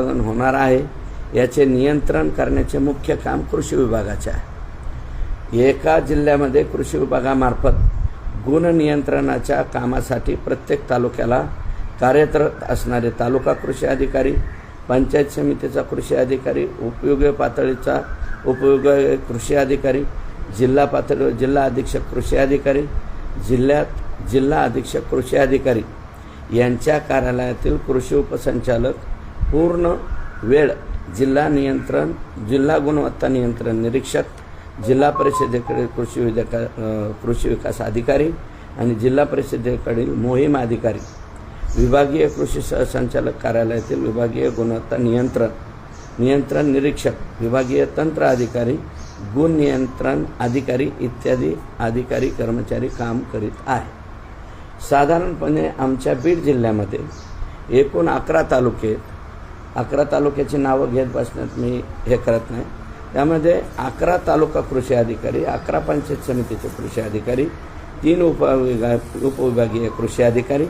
उत्पादन होणार आहे याचे नियंत्रण करण्याचे मुख्य काम कृषी विभागाचे आहे. एका जिल्ह्यामध्ये कृषी विभागामार्फत गुण नियंत्रणाच्या कामासाठी प्रत्येक तालुक्याला कार्यरत असणारे तालुका कृषी अधिकारी पंचायत समितीचा कृषी अधिकारी उपयोगी पातळीचा उपयोगी कृषी अधिकारी जिल्हा पातळीवर जिल्हा अधीक्षक कृषी अधिकारी जिल्ह्यात जिल्हा अधीक्षक कृषी अधिकारी यांच्या कार्यालयातील कृषी उपसंचालक पूर्ण वेळ जिल्हा नियंत्रण जिल्हा गुणवत्ता नियंत्रण निरीक्षक जिल्हा परिषदेकडे कृषी विद्या कृषी विकास अधिकारी आणि जिल्हा परिषदेकडील मोहीम अधिकारी. विभागीय कृषी सहसंचालक कार्यालयातील विभागीय गुणवत्ता नियंत्रण नियंत्रण निरीक्षक विभागीय तंत्र अधिकारी गुण नियंत्रण अधिकारी इत्यादी अधिकारी कर्मचारी काम करीत आहे. साधारणपणे आमच्या बीड जिल्ह्यामध्ये एकूण अकरा तालुके अकरा तालुक्याची नावं घेत बसण्यात मी हे करत नाही. त्यामध्ये अकरा तालुका कृषी अधिकारी अकरा पंचायत समितीचे कृषी अधिकारी तीन उपविभा उपविभागीय कृषी अधिकारी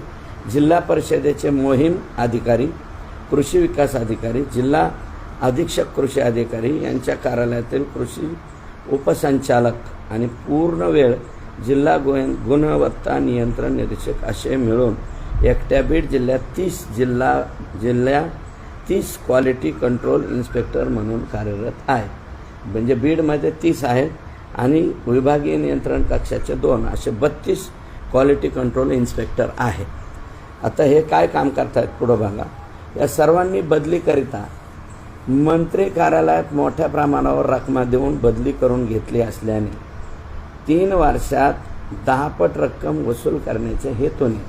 जिल्हा परिषदेचे मोहीम अधिकारी कृषी विकास अधिकारी जिल्हा अधीक्षक कृषी अधिकारी यांच्या कार्यालयातील कृषी उपसंचालक आणि पूर्ण वेळ जिल्हा गुण गुणवत्ता नियंत्रण निरीक्षक असे मिळून एकट्या बीड जिल्ह्यात तीस जिल्हा जिल्ह्या तीस क्वालिटी कंट्रोल इन्स्पेक्टर म्हणून कार्यरत आहे. म्हणजे बीडमध्ये तीस आहेत आणि विभागीय नियंत्रण कक्षाचे दोन असे बत्तीस क्वालिटी कंट्रोल इन्स्पेक्टर आहे. आता हे काय काम करतायत पुढं बघा. या सर्वांनी बदलीकरिता मंत्री कार्यालयात मोठ्या प्रमाणावर रकमा देऊन बदली करून घेतली असल्याने तीन वर्षात दहापट रक्कम वसूल करण्याच्या हेतूने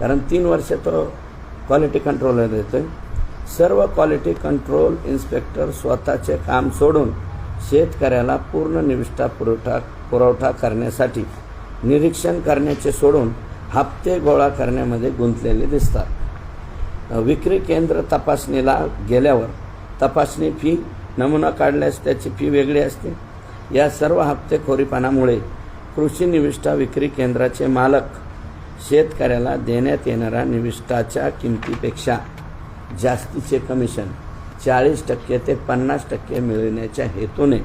कारण तीन वर्ष तो क्वालिटी कंट्रोलर देतो आहे सर्व क्वालिटी कंट्रोल इन्स्पेक्टर स्वतःचे काम सोडून शेतकऱ्याला पूर्ण निविष्ठा पुरवठा पुरवठा करण्यासाठी निरीक्षण करण्याचे सोडून हप्ते गोळा करण्यामध्ये गुंतलेले दिसतात. विक्री केंद्र तपासणीला गेल्यावर तपासणी फी नमुना काढल्यास त्याची फी वेगळी असते. या सर्व हप्तेखोरीपणामुळे कृषी निविष्ठा विक्री केंद्राचे मालक शेतकऱ्याला देण्यात येणाऱ्या निविष्ठाच्या किमतीपेक्षा जास्तीचे कमिशन चाळीस टक्के ते पन्नास टक्के मिळविण्याच्या हेतूने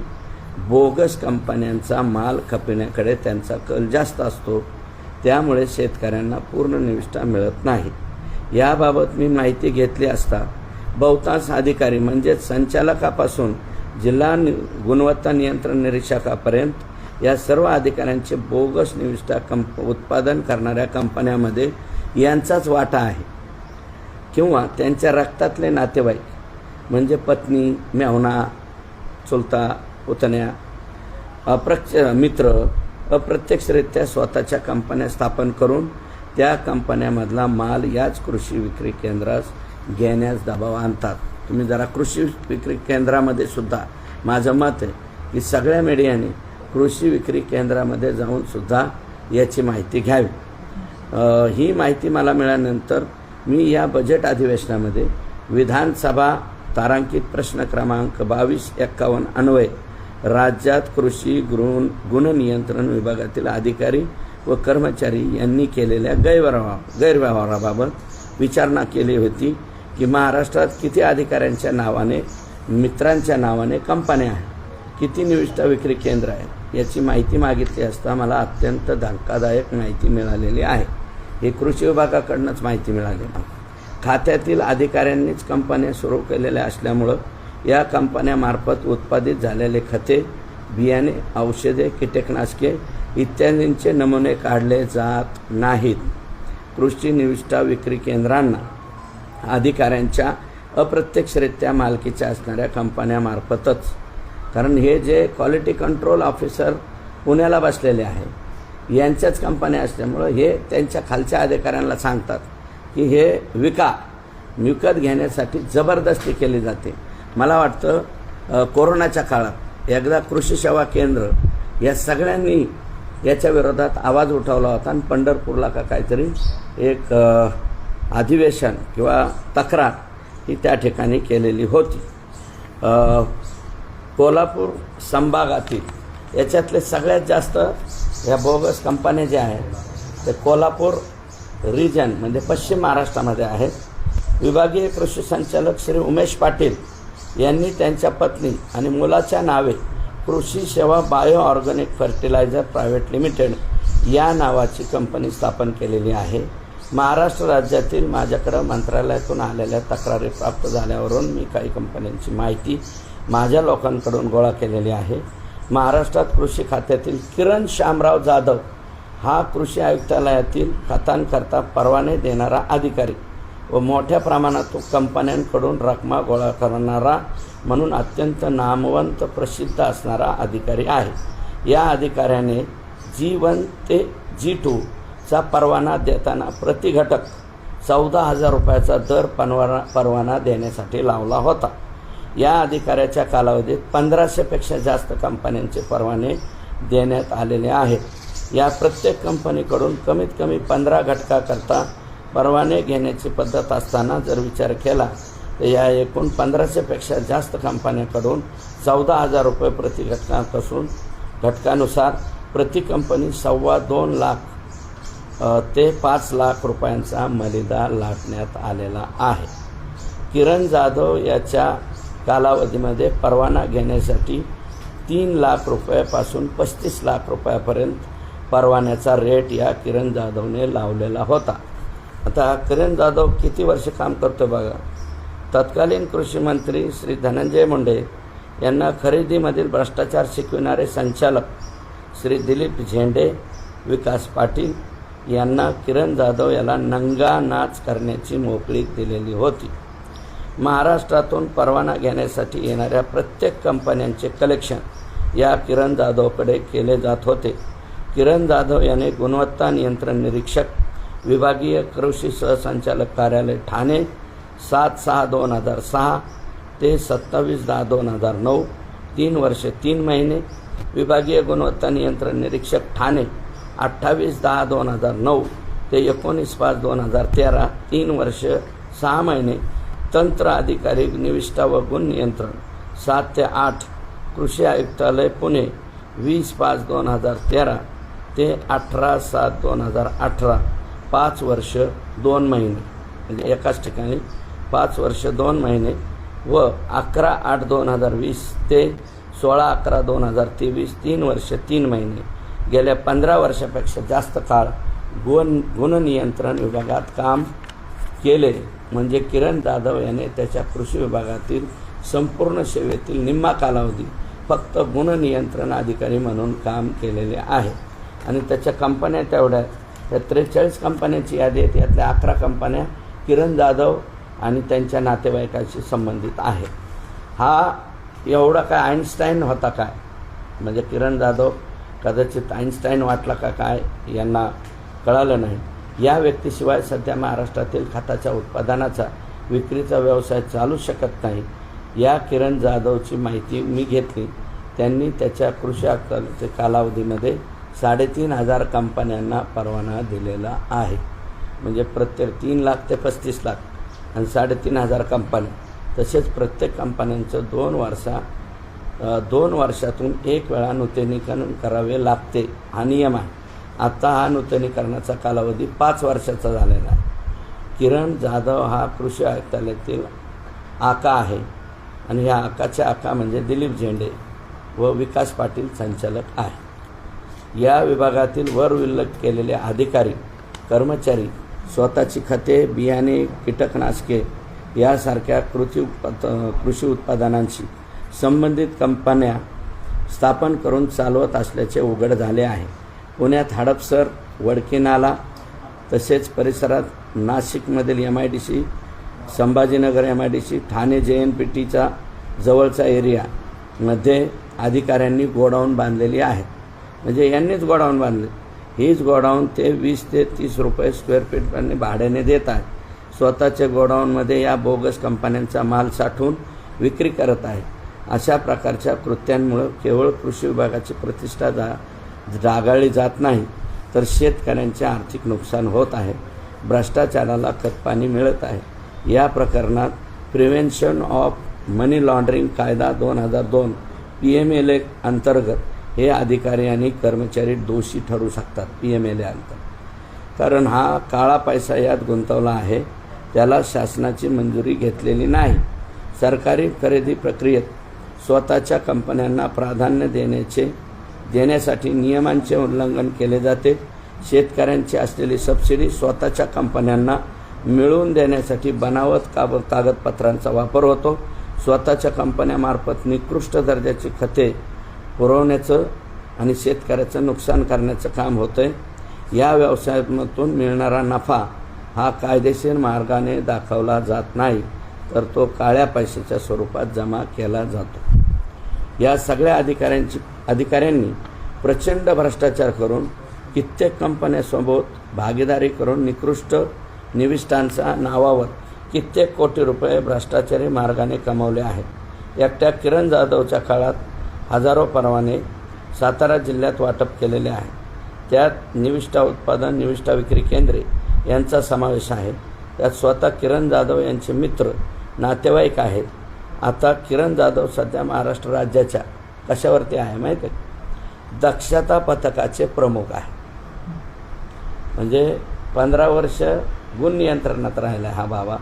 बोगस कंपन्यांचा माल खपण्याकडे त्यांचा कल जास्त असतो. त्यामुळे शेतकऱ्यांना पूर्ण निविष्ठा मिळत नाही. याबाबत मी माहिती घेतली असता बहुतांश अधिकारी म्हणजेच संचालकापासून जिल्हा नि गुणवत्ता नियंत्रण निरीक्षकापर्यंत या सर्व अधिकाऱ्यांचे बोगस निविष्ठा कंप उत्पादन करणाऱ्या कंपन्यामध्ये यांचाच वाटा आहे. किंवा त्यांच्या रक्तातले नातेवाईक म्हणजे पत्नी मेवना चुलता पुतण्या अप्रक्ष मित्र अप्रत्यक्षरित्या स्वतःच्या कंपन्या स्थापन करून त्या कंपन्यामधला माल याच कृषी विक्री केंद्रास घेण्यास दबाव आणतात. तुम्ही जरा कृषी विक्री केंद्रामध्ये सुद्धा माझं मत आहे की सगळ्या मीडियाने कृषी विक्री केंद्रामध्ये जाऊन सुद्धा याची माहिती घ्यावी. ही माहिती मला मिळाल्यानंतर मी या बजेट अधिवेशनामध्ये विधानसभा तारांकित प्रश्न क्रमांक बावीस एक्कावन्न अन्वय राज्यात कृषी गुण गुणनियंत्रण विभागातील अधिकारी व कर्मचारी यांनी केलेल्या गैरव्यवहार गैरव्यवहाराबाबत विचारणा केली होती की महाराष्ट्रात किती अधिकाऱ्यांच्या नावाने मित्रांच्या नावाने कंपन्या आहेत? किती निविष्ठा विक्री केंद्र आहेत? याची माहिती मागितली असता मला अत्यंत धक्कादायक माहिती मिळालेली आहे. हे कृषी विभागाकडूनच माहिती मिळाली. खात्यातील अधिकाऱ्यांनीच कंपन्या सुरू केलेल्या असल्यामुळं या कंपन्यामार्फत उत्पादित झालेले खते बियाणे औषधे कीटकनाशके इत्यादींचे नमुने काढले जात नाहीत. कृषी निविष्ठा विक्री केंद्रांना अधिकाऱ्यांच्या अप्रत्यक्षरित्या मालकीच्या असणाऱ्या कंपन्यामार्फतच. कारण हे जे क्वालिटी कंट्रोल ऑफिसर पुण्याला बसलेले आहे यांच्याच कंपन्या असल्यामुळं हे त्यांच्या खालच्या अधिकाऱ्यांना सांगतात की हे विका विकत घेण्यासाठी जबरदस्ती केली जाते. मला वाटतं कोरोनाच्या काळात एकदा कृषी सेवा केंद्र या सगळ्यांनी याच्या विरोधात आवाज उठवला होता आणि पंढरपूरला का काहीतरी एक अधिवेशन किंवा तक्रार ही त्या ठिकाणी केलेली होती. कोल्हापूर संभागातील याच्यातले सगळ्यात जास्त ह्या बोगस कंपन्या ज्या आहेत ते कोल्हापूर रिजन म्हणजे पश्चिम महाराष्ट्रामध्ये आहेत. विभागीय कृषी संचालक श्री उमेश पाटील यांनी त्यांच्या पत्नी आणि मुलाच्या नावे Krishi Seva bio organic fertilizer private limited या नावाची कंपनी स्थापन केलेली आहे. महाराष्ट्र राज्यातील माझ्याकडं मंत्रालयातून आलेल्या तक्रारी प्राप्त झाल्यावरून मी काही कंपन्यांची माहिती माझ्या लोकांकडून गोळा केलेली आहे. महाराष्ट्रात कृषी खात्यातील किरण श्यामराव जाधव हा कृषी आयुक्तालयातील खतांकरता परवाने देणारा अधिकारी व मोठ्या प्रमाणात तो कंपन्यांकडून रकमा गोळा करणारा म्हणून अत्यंत नामवंत प्रसिद्ध असणारा अधिकारी आहे. या अधिकाऱ्याने जी वन ते जी टूचा परवाना देताना प्रतिघटक चौदा हजार रुपयाचा दर परवाना परवाना देण्यासाठी लावला होता. या अधिकाऱ्याच्या कालावधीत पंधराशेपेक्षा जास्त कंपन्यांचे परवाने देण्यात आलेले आहेत. या प्रत्येक कंपनीकडून कमीत कमी पंधरा घटकाकरता परवाने घेण्याची पद्धत असताना जर विचार केला तर या एकूण पंधराशेपेक्षा जास्त कंपन्यांकडून चौदा हजार रुपये प्रति घटकापासून घटकानुसार प्रति कंपनी सव्वा दोन लाख ते पाच लाख रुपयांचा मलिदा लाटण्यात आलेला आहे. किरण जाधव याच्या कालावधीमध्ये परवाना घेण्यासाठी तीन लाख रुपयापासून पस्तीस लाख रुपयापर्यंत परवान्याचा रेट या किरण जाधवने लावलेला होता. आता किरण जाधव किती वर्ष काम करतो बघा. तत्कालीन कृषी मंत्री श्री धनंजय मुंडे यांना खरेदीमधील भ्रष्टाचार शिकविणारे संचालक श्री दिलीप झेंडे विकास पाटील यांना किरण जाधव याला नंगा नाच करण्याची मोकळीक दिलेली होती. महाराष्ट्रातून परवाना घेण्यासाठी येणाऱ्या प्रत्येक कंपन्यांचे कलेक्शन या किरण जाधवकडे केले जात होते. किरण जाधव याने गुणवत्ता नियंत्रण निरीक्षक विभागीय कृषी सहसंचालक कार्यालय ठाणे सात सहा दोन हजार सहा ते सत्तावीस दहा दोन हजार नऊ तीन वर्षे तीन महिने विभागीय गुणवत्ता नियंत्रण निरीक्षक ठाणे अठ्ठावीस दहा दोन हजार नऊ ते एकोणीस पाच दोन हजार तेरा तीन वर्ष सहा महिने तंत्र अधिकारी निविष्ठा व गुण नियंत्रण. सात ते आठ कृषी आयुक्तालय पुणे. वीस पाच दोन हजार तेरा ते अठरा सात दोन हजार अठरा. पाच वर्ष दोन महिने. म्हणजे एकाच ठिकाणी पाच वर्ष दोन महिने व अकरा आठ दोन हजार वीस ते सोळा अकरा दोन हजार तेवीस तीन वर्ष तीन महिने. गेल्या पंधरा वर्षापेक्षा जास्त काळ गुण गुणनियंत्रण विभागात काम केले. म्हणजे किरण जाधव याने त्याच्या कृषी विभागातील संपूर्ण सेवेतील निम्मा कालावधी फक्त गुणनियंत्रण अधिकारी म्हणून काम केलेले आहे. आणि त्याच्या कंपन्या तेवढ्या त्या त्रेचाळीस कंपन्यांची यादी आहे. यातल्या अकरा कंपन्या किरण जाधव आणि त्यांच्या नातेवाईकाशी संबंधित आहे. हा एवढा काय आईन्स्टाईन होता काय? म्हणजे किरण जाधव कदाचित आईन्स्टाईन वाटला का काय? यांना कळालं नाही. या व्यक्तीशिवाय सध्या महाराष्ट्रातील खताच्या उत्पादनाचा विक्रीचा व्यवसाय चालू शकत नाही. या किरण जाधवची माहिती मी घेतली. त्यांनी त्याच्या कृषी अक्कलच्या कालावधीमध्ये साडेतीन हजार कंपन्यांना परवाना दिलेला आहे. म्हणजे प्रत्येक तीन लाख ते पस्तीस लाख आणि साडेतीन हजार कंपन्या. तसेच प्रत्येक कंपन्यांचं दोन वर्षा दोन वर्षातून एक वेळा नूतनीकरण करावे लागते हा नियम आहे. आता हा नूतनीकरणाचा कालावधी पाच वर्षाचा झालेला आहे. किरण जाधव हा कृषी आयुक्तालयातील आका आहे. आणि ह्या आकाचे आका म्हणजे दिलीप झेंडे व विकास पाटील संचालक आहे. या विभागातील वर उल्लेख केलेले अधिकारी कर्मचारी स्वतःची खते बियाणे कीटकनाशके यासारख्या कृषी उत्पाद कृषी उत्पादनांशी संबंधित कंपन्या स्थापन करून चालवत असल्याचे उघड झाले आहे. पुण्यात हडपसर वडकीनाला तसेच परिसरात नाशिकमधील M I D C Sambhajinagar M I D C Thane J N P टीचा जवळचा एरियामध्ये अधिकाऱ्यांनी गोडाऊन बांधलेली आहेत म्हणजे यांनीच गोडाऊन बांधले. हीच गोडाऊन ते वीस ते तीस रुपये स्क्वेअर फीट भाड्याने देत आहेत. स्वतःच्या गोडाऊनमध्ये या बोगस कंपन्यांचा माल साठवून विक्री करत आहे अशा प्रकारच्या कृत्यांमुळं केवळ कृषी विभागाची प्रतिष्ठा जा रागाळली जात नाही तर शेतकऱ्यांचे आर्थिक नुकसान होत आहे. भ्रष्टाचाराला खतपाणी मिळत आहे. या प्रकरणात प्रिव्हेन्शन ऑफ मनी लॉन्ड्रिंग कायदा दोन हजार दोन पी एम एल ए अंतर्गत हे अधिकारी आणि कर्मचारी दोषी ठरू शकतात पी एम एल ए अंतर्गत. कारण हा काळा पैसा यात गुंतवला आहे त्याला शासनाची मंजुरी घेतलेली नाही. सरकारी खरेदी प्रक्रियेत स्वतःच्या कंपन्यांना प्राधान्य देण्याचे देण्यासाठी नियमांचे उल्लंघन केले जाते. शेतकऱ्यांची असलेली सबसिडी स्वतःच्या कंपन्यांना मिळवून देण्यासाठी बनावट काब कागदपत्रांचा वापर होतो. स्वतःच्या कंपन्यामार्फत निकृष्ट दर्जाची खते पुरवण्याचं आणि शेतकऱ्याचं नुकसान करण्याचं काम होतंय. या व्यवसायातून मिळणारा नफा हा कायदेशीर मार्गाने दाखवला जात नाही तर तो काळ्या पैशाच्या स्वरूपात जमा केला जातो. या सगळ्या अधिकाऱ्यांची अधिकाऱ्यांनी प्रचंड भ्रष्टाचार करून कित्येक कंपन्यासोबत भागीदारी करून निकृष्ट निविष्ठांच्या नावावर कित्येक कोटी रुपये भ्रष्टाचारी मार्गाने कमावले आहेत. एकट्या किरण जाधवच्या काळात हजारो परवाने सातारा जिल्ह्यात वाटप केलेले आहे. त्यात निविष्ठा उत्पादन निविष्ठा विक्री केंद्रे यांचा समावेश आहे. त्यात स्वतः किरण जाधव यांचे मित्र नातेवाईक आहेत. आता किरण जाधव सध्या महाराष्ट्र राज्याच्या कशावरती आहे माहिती आहे दक्षता पथकाचे प्रमुख आहे. म्हणजे पंधरा वर्ष गुण नियंत्रणात राहिला आहे हा बाबा.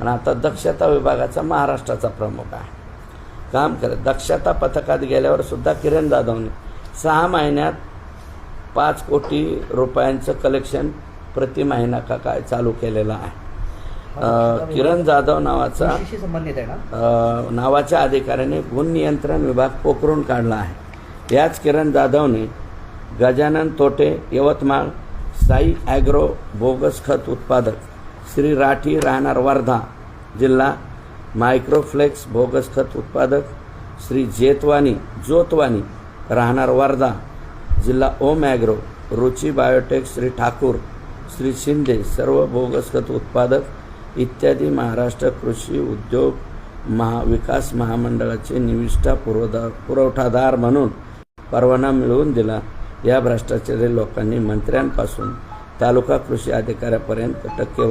आणि आता दक्षता विभागाचा महाराष्ट्राचा प्रमुख आहे. काम करत दक्षता पथकात गेल्यावर सुद्धा किरण जाधवने सहा महिन्यात पाच कोटी रुपयांचं कलेक्शन प्रति महिना का काय चालू केलेलं आहे. किरण जाधव नावाचा नावाच्या अधिकाऱ्याने गुण नियंत्रण विभाग पोखरून काढला आहे. याच किरण जाधवने गजानन तोटे यवतमाळ साई ॲग्रो बोगस खत उत्पादक श्री राठी राहणार वर्धा जिल्हा मायक्रोफ्लेक्स बोगस खत उत्पादक श्री जेतवानी जोतवानी राहणार वर्धा जिल्हा ओम ॲग्रो रुची बायोटेक श्री ठाकूर श्री शिंदे सर्व बोगस खत उत्पादक इत्यादी महाराष्ट्र कृषी उद्योग महाविकास महामंडळाचे निविष्ठा पुरवठा पुरवठादार म्हणून परवाना मिळवून दिला. या भ्रष्टाचारी लोकांनी मंत्र्यांपासून तालुका कृषी अधिकाऱ्यापर्यंत टक्के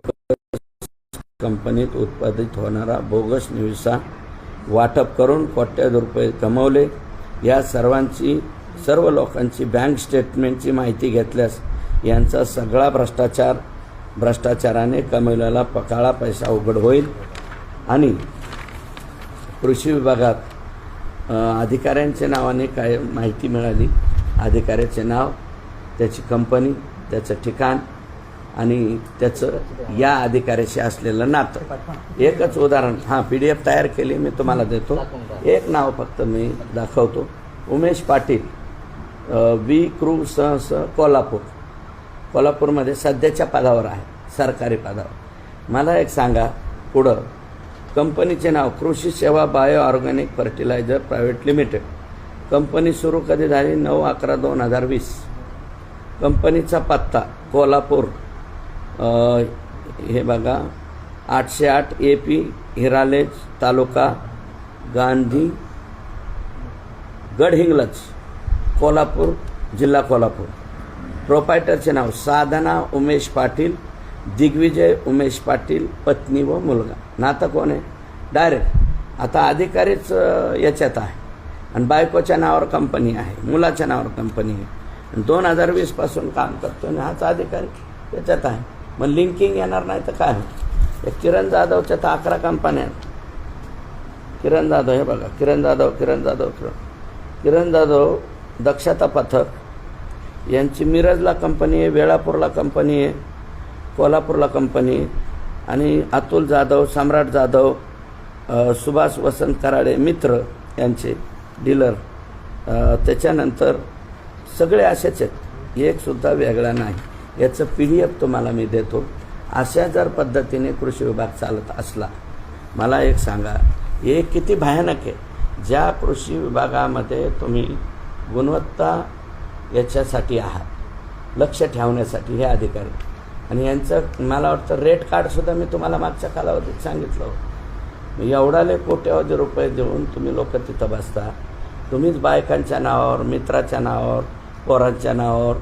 कंपनीत उत्पादित होणारा बोगस निविसा वाटप करून कोट्याधी रुपये कमवले. या सर्वांची सर्व लोकांची बँक स्टेटमेंटची माहिती घेतल्यास यांचा सगळा भ्रष्टाचार भ्रष्टाचाराने कमवलेला प- काळा पैसा उघड होईल. आणि कृषी विभागात अधिकाऱ्यांच्या नावाने काय माहिती मिळाली? अधिकाऱ्याचे नाव त्याची कंपनी त्याचं ठिकाण आणि त्याचं या अधिकाऱ्याशी असलेलं नातं. एकच उदाहरण. हां पी डी एफ तयार केली मी तुम्हाला देतो. एक नाव फक्त मी दाखवतो. उमेश पाटील वी. क्रू. स स कोल्हापूर. कोल्हापूरमध्ये सध्याच्या पदावर आहे सरकारी पदावर. मला एक सांगा पुढं. कंपनीचे नाव Krishi Seva bio organic fertilizer private limited. Company सुरू कधी झाली? नऊ अकरा दोन हजार वीस. कंपनीचा पत्ता कोल्हापूर. हे बघा आठशे आठ ए पी हिरालेज तालुका गांधी गडहिंग्लज कोल्हापूर जिल्हा कोल्हापूर. प्रोपायटरचे नाव साधना उमेश पाटील दिग्विजय उमेश पाटील पत्नी व मुलगा. नातं कोण आहे? डायरेक्ट. आता अधिकारीच याच्यात आहे. आणि बायकोच्या नावावर कंपनी आहे मुलाच्या नावावर कंपनी आहे. दोन हजार वीसपासून काम करतो आणि हाच अधिकारी त्याच्यात आहे. मग लिंकिंग येणार नाही तर काय होईल? किरण जाधवच्या तर अकरा कंपन्या आहेत. किरण जाधव हे बघा. किरण जाधव किरण जाधव किरण. किरण जाधव दक्षता पथक. यांची मिरजला कंपनी आहे वेळापूरला कंपनी आहे कोल्हापूरला कंपनी आहे. आणि अतुल जाधव सम्राट जाधव सुभाष वसंत कराडे मित्र यांचे डीलर. त्याच्यानंतर सगळे असेच आहेत. एकसुद्धा वेगळा नाही. याचं पी डी एफ तुम्हाला मी देतो. अशा जर पद्धतीने कृषी विभाग चालत असला मला एक सांगा. हे किती भयानक आहे. ज्या कृषी विभागामध्ये तुम्ही गुणवत्ता याच्यासाठी आहात. लक्ष ठेवण्यासाठी हे अधिकारी आणि यांचं मला वाटतं रेट कार्डसुद्धा मी तुम्हाला मागच्या कालावधीत सांगितलं होतं. एवढाले कोट्यावधी रुपये देऊन तुम्ही लोक तिथं बसता. तुम्हीच बायकांच्या नावावर मित्राच्या नावावर पोरांच्या नावावर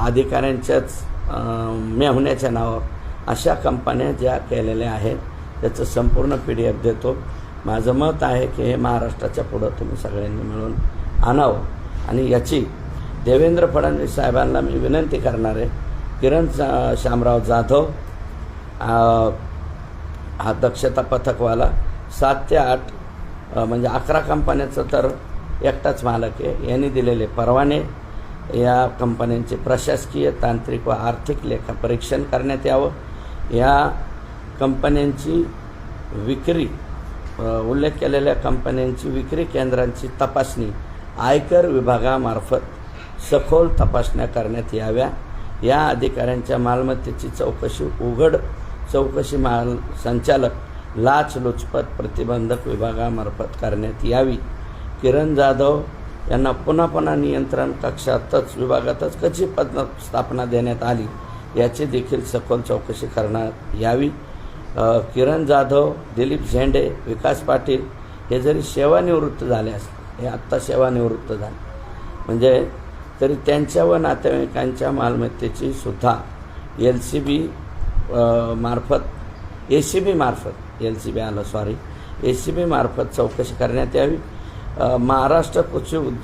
अधिकाऱ्यांच्याच अ, मेहुण्याच्या नावावर अशा कंपन्या ज्या केलेल्या आहेत त्याचं संपूर्ण पी डी एफ देतो. माझं मत आहे की हे महाराष्ट्राच्या पुढं तुम्ही सगळ्यांनी मिळून आणावं. आणि याची देवेंद्र फडणवीस साहेबांना मी विनंती करणार आहे. किरण श्यामराव शामराव जाधव हा दक्षता पथकवाला सात ते आठ म्हणजे अकरा कंपन्याचं तर एकटाच मालक आहे. यांनी दिलेले परवाने या कंपन्यांचे प्रशासकीय तांत्रिक व आर्थिक लेखा परीक्षण करण्यात यावं. या कंपन्यांची विक्री उल्लेख केलेल्या कंपन्यांची विक्री केंद्रांची तपासणी आयकर विभागामार्फत सखोल तपासण्या करण्यात याव्या. या अधिकाऱ्यांच्या मालमत्तेची चौकशी उघड चौकशी माल संचालक लाचलुचपत प्रतिबंधक विभागामार्फत करण्यात यावी. किरण जाधव यांना पुन्हा पुन्हा नियंत्रण कक्षातच विभागातच कशी पद स्थापना देण्यात आली याची देखील सखोल चौकशी करण्यात यावी. किरण जाधव दिलीप झेंडे विकास पाटील हे जरी सेवानिवृत्त झाले असले हे आत्ता सेवानिवृत्त झाले. म्हणजे तरी त्यांच्या व नातेवाईकांच्या मालमत्तेची सुद्धा एल सी बी मार्फत ए सी बी मार्फत एल सी बी आलं सॉरी ए सी बी मार्फत चौकशी करण्यात यावी. महाराष्ट्र कृषी उद्योग